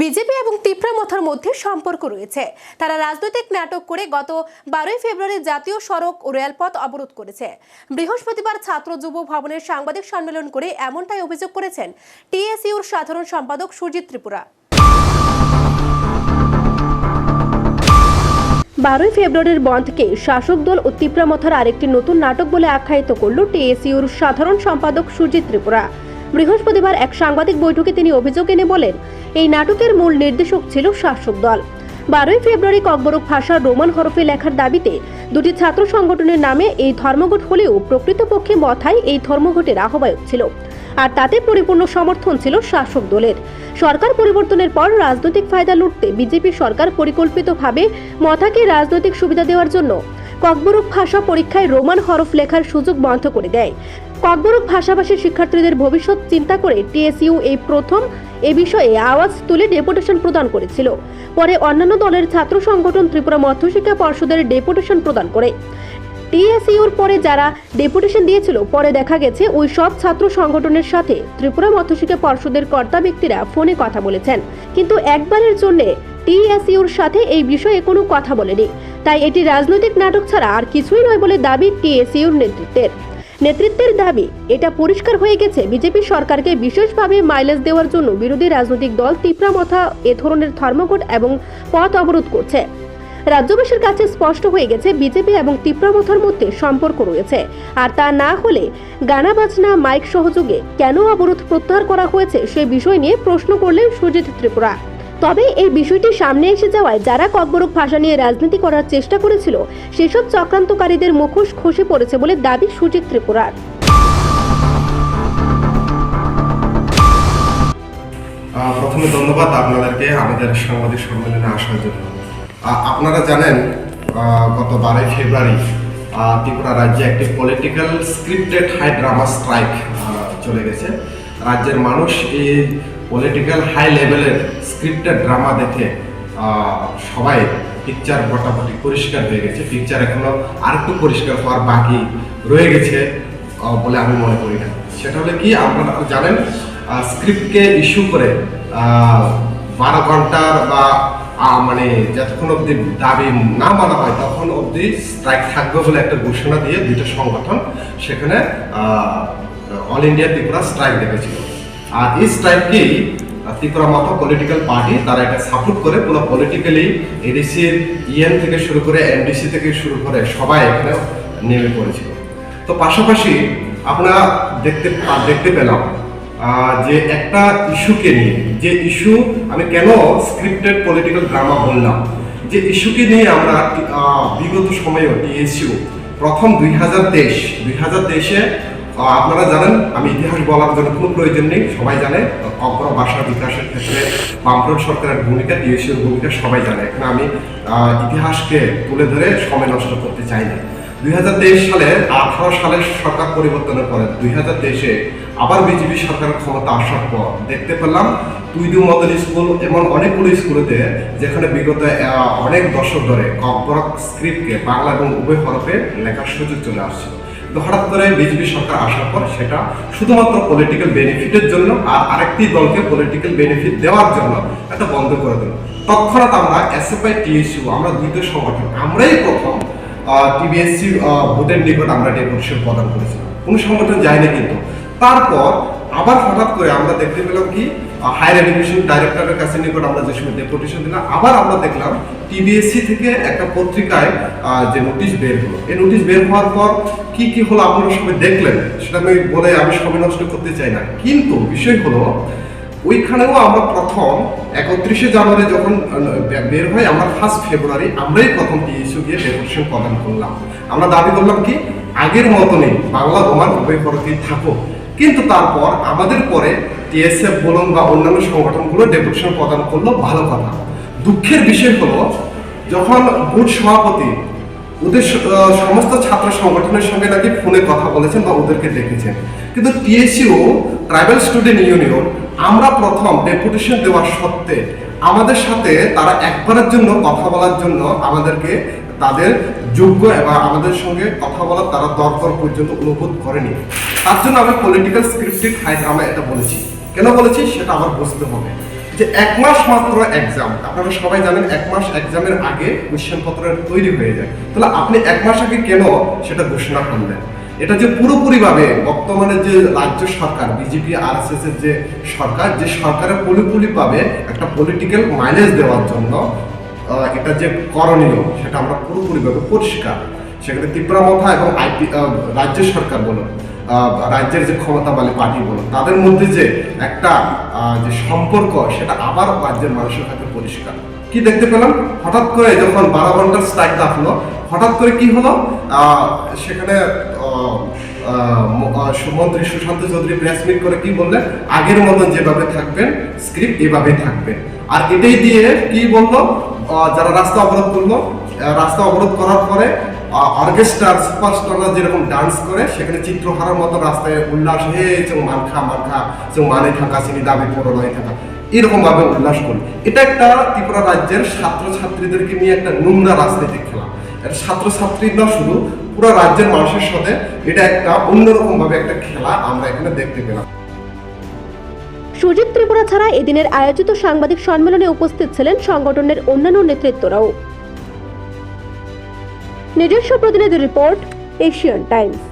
BJP এবং তিপ্রামথার মধ্যে সম্পর্ক রয়েছে। তারা রাজনৈতিক নাটক করে গত বারোই ফেব্রুয়ারি জাতীয় সড়ক ও রেলপথ অবরোধ করেছে। বৃহস্পতিবার ছাত্র যুব ভবনের সাংবাদিক সম্মেলন করে এমনটাই অভিযোগ করেছেন টিএসইউর সাধারণ সম্পাদক সুজিত ত্রিপুরা। বারোই ফেব্রুয়ারির বন্ধকে শাসক দল ও তিপ্রামথার আরেকটি নতুন নাটক বলে আখ্যায়িত করল টিএসইউর সাধারণ সম্পাদক সুজিত ত্রিপুরা। বৃহস্পতিবার এক সাংবাদিক বৈঠকে তিনি অভিযোগ এনে বলেন, এই নাটকের মূল নির্দেশক ছিল শাসক দল। বারোই ফেব্রুয়ারি ককবরক ভাষার রোমান হরফে লেখার দাবিতে দুটি ছাত্র সংগঠনের নামে এই ধর্মঘট হলেও প্রকৃতপক্ষে মথায় এই ধর্মঘটের আহ্বায়ক ছিল। আর তাতে পরিপূর্ণ সমর্থন ছিল শাসক দলের। সরকার পরিবর্তনের পর রাজনৈতিক ফায়দা লুটতে বিজেপি সরকার পরিকল্পিতভাবে মথাকে রাজনৈতিক সুবিধা দেওয়ার জন্য ককবরক ভাষা পরীক্ষায় রোমান হরফ লেখার সুযোগ বন্ধ করে দেয়। ককবরক ভাষাভাষী শিক্ষার্থীদের ভবিষ্যৎ চিন্তা করে টিএসইউ এই প্রথম এ বিষয়ে আওয়াজ তুলে ডেপুটেশন প্রদান করেছিল। পরে অন্যান্য দলের ছাত্র সংগঠন ত্রিপুরা মধ্যশিক্ষা পর্ষদের ডেপুটেশন প্রদান করে। টিএসইউর পরে যারা ডেপুটেশন দিয়েছিল, পরে দেখা গেছে ওই সব ছাত্র সংগঠনের সাথে ত্রিপুরা মধ্যশিক্ষা পর্ষদের কর্তা ব্যক্তিরা ফোনে কথা বলেছেন। কিন্তু একবারের জন্য টিএসইউর সাথে এই বিষয়ে কোনো কথা বলেনি। তাই এটি রাজনৈতিক নাটক ছাড়া আর কিছুই নয় বলে দাবি টিএসইউর নেতৃত্বের। নেতৃত্বের দাবি, এটা পরিষ্কার হয়ে গেছে। বিজেপি সরকারকে বিশেষভাবে মাইলেজ দেওয়ার জন্য বিরোধী রাজনৈতিক দল তিপ্রামথা এ ধরনের ধর্মঘট এবং পথ অবরোধ করছে। রাজ্যবাসীর কাছে স্পষ্ট হয়ে গেছে, বিজেপি এবং তিপ্রামথার মধ্যে সম্পর্ক রয়েছে। আর তা না হলে গানা বাজনা, মাইক সহযোগে কেন অবরোধ প্রত্যাহার করা হয়েছে সে বিষয় নিয়ে প্রশ্ন করলেন সুজিত ত্রিপুরা। তবে এই বিষয়টি সামনে এসে যাওয়ায় যারা ককবরক ভাষা নিয়ে রাজনীতি করার চেষ্টা করেছিল, সেসব চক্রান্তকারীদের মুখোশ খসে পড়েছে বলে দাবি সুজিত ত্রিপুরার। প্রথমে ধন্যবাদ আপনাদেরকে আমাদের সাংবাদিক সম্মেলনে আসার জন্য। আপনারা জানেন গত বারোই ফেব্রুয়ারি ত্রিপুরা রাজ্যে একটি political scripted high drama strike চলে গেছে। রাজ্যের মানুষ এই পলিটিক্যাল হাই লেভেলের স্ক্রিপ্টেড ড্রামা দেখে সবাই পিকচার মোটামুটি পরিষ্কার হয়ে গেছে। পিকচার এখনও আরেকটু পরিষ্কার হওয়ার বাকি রয়ে গেছে বলে আমি মনে করি না। সেটা হলে কি, আপনারা জানেন স্ক্রিপ্টকে ইস্যু করে বারো ঘণ্টার বা মানে যতক্ষণ অবধি দাবি না মানা হয় তখন অবধি স্ট্রাইক থাকবে বলে একটা ঘোষণা দিয়ে দুইটা সংগঠন সেখানে অল ইন্ডিয়া ত্রিপুরা স্ট্রাইক দেখেছিল। আর এই স্ট্রাইককেই ত্রিপুরা মতো পলিটিক্যাল পার্টি তারা এটা সাপোর্ট করে পুরো পলিটিক্যালি এডিসির ইএন থেকে শুরু করে এনডিসি থেকে শুরু করে সবাই এখানে নেমে পড়েছিল। তো পাশাপাশি আমরা দেখতে দেখতে পেলাম যে একটা ইস্যুকে নিয়ে, যে ইস্যু আমি কেন স্ক্রিপ্টেড পলিটিক্যাল ড্রামা বললাম, যে ইস্যুকে নিয়ে আমরা বিগত সময়েও টিএসইউ প্রথম দুই হাজার তেইশ, দুই হাজার তেইশে আপনারা জানেন, আমি ইতিহাস বলার জন্য কোনো প্রয়োজন নেই, সবাই জানে অগ্র ভাষা বিকাশের ক্ষেত্রে বামফ্রন্ট সরকারের ভূমিকা টিএসইউর ভূমিকা সবাই জানে। এখানে আমি ইতিহাসকে তুলে ধরে সময় নষ্ট করতে চাই না। দুই হাজার তেইশ সালে, আঠারো সালের সরকার পরিবর্তনের পরে, দুই হাজার তেইশে আবার বিজেপি সরকারের ক্ষমতা আসার পর, দেখতে পেলাম, তুইদু মডেল স্কুল এমন অনেকগুলো স্কুলেতে, যেখানে বিগত অনেক দশক ধরে ককবরক স্ক্রিপ্টকে বাংলা এবং উভয় হরফে লেখার সুযোগ চলে আসছে। তো হঠাৎ করে বিজেপি সরকার আসার পর সেটা শুধুমাত্র পলিটিক্যাল বেনিফিটের জন্য আর আরেকটি দলকে পলিটিক্যাল বেনিফিট দেওয়ার জন্য এটা বন্ধ করে দিল। তৎক্ষণাৎ আমরা এসএফআই টিএসইউ আমরা দুইটা সংগঠন, আমরাই প্রথম টিবিএসসি ভোটের নিকট আমরা ডেপুটেশন প্রদান করেছিলাম। কোনো সংগঠন যায়নি কিন্তু। তারপর আবার হঠাৎ করে আমরা দেখতে পেলাম কি হায়ার এডুকেশন ডাইরেক্টরের কাছে নিকট আমরা যে সময় ডেপুটেশন দিলাম, আবার আমরা দেখলাম টিবিএসসি থেকে একটা পত্রিকায় যে নোটিশ বের হলো। এই নোটিশ বের হওয়ার পর কি কি হলো আপনারা সবাই দেখলেন, সেটা আমি বলে আমি সময় নষ্ট করতে চাই না। কিন্তু বিষয় হলো, ওইখানেও আমরা প্রথম একত্রিশে জানুয়ারি যখন বের হয় আমরা ফার্স্ট ফেব্রুয়ারি আমরাই প্রথম টিএসইউ গিয়ে ডেপুটেশন প্রদান করলাম। আমরা দাবি করলাম কি, আগের মতনই বাংলা রোমান উভয় ভারতেই থাকো কিন্তু তারপর আমাদের পরে টিএসএফ বলুন বা অন্যান্য সংগঠনগুলো ডেপুটেশন প্রদান করল ভালো কথা। দুঃখের বিষয় হলো, যখন বুথ সভাপতি ওদের সমস্ত ছাত্র সংগঠনের সঙ্গে নাকি ফোনে কথা বলেছেন বা ওদেরকে দেখেছেন। কিন্তু টিএসইউ, ট্রাইবাল স্টুডেন্ট ইউনিয়ন, আমরা প্রথম ডেপুটেশন দেওয়ার সত্ত্বে আমাদের সাথে তারা একবারের জন্য কথা বলার জন্য আমাদেরকে তাদের যোগ্য এবং আমাদের সঙ্গে কথা বলার তারা দরকার পর্যন্ত অনুভূত করেনি। তার জন্য আমি পলিটিক্যাল স্ক্রিপ্টেড হাই ড্রামা এটা বলেছি। কেন বলেছি? সেটা আমার বুঝতে হবে। যে এক মাস মাত্র এক্সাম আপনারা সবাই জানেন এক মাস এক্সামের আগে কোশ্চেন পত্র তৈরি হয়ে যায়। তাহলে আপনি এক মাস আগে কেন সেটা ঘোষণা করলেন? এটা যে পুরোপুরিভাবে বর্তমানে যে রাজ্য সরকার, বিজেপি আর এস যে সরকার, যে সরকারের পুরোপুরিভাবে একটা পলিটিক্যাল মাইলেজ দেওয়ার জন্য এটা যে করণীয়, সেটা আমরা পুরোপুরিভাবে পরিষ্কার। সেখানে তীব্রামথা এবং আইপি রাজ্য সরকার বলুন রাজ্যের যে ক্ষমতাবালী পার্টি বলুন তাদের মধ্যে যে একটা যে সম্পর্ক, সেটা আবার রাজ্যের মানুষের কাছে পরিষ্কার। কি দেখতে পেলাম? হঠাৎ করে যখন বারো ঘণ্টার স্ট্রাইক ডাকলো হঠাৎ করে কি হলো? সেখানে মন্ত্রী সুশান্ত চৌধুরী প্রেস মিট করে কি বললেন? আগের মতন যেভাবে থাকবেন স্ক্রিপ্ট এভাবেই থাকবে। আর এটাই দিয়ে কি বলল? যারা রাস্তা অবরোধ করল রাস্তা অবরোধ করার পরে অর্কেস্ট্রার সুপারস্টাররা যেরকম ডান্স করে, সেখানে চিত্রহারার মতো রাস্তায় উল্লাস, হে চৌ মানখা মানখা চৌ মানে থাকা চিনি দাবি পড়াই থাকা এরকম ভাবে উল্লাস করি এটা একটা ত্রিপুরা রাজ্যের ছাত্র ছাত্রীদেরকে নিয়ে একটা নোংরা রাজনীতি খেলা। এটা ছাত্র ছাত্রী না শুধু পুরো রাজ্যের মানুষের সাথে, এটা একটা অন্যরকম ভাবে একটা খেলা আমরা এখানে দেখতে পেলাম। সুজিত ত্রিপুরা ছাড়া এদিনের আয়োজিত সাংবাদিক সম্মেলনে উপস্থিত ছিলেন সংগঠনের অন্যান্য নেতৃত্বরাও। নিজস্ব প্রতিনিধি রিপোর্ট, এশিয়ান টাইমস।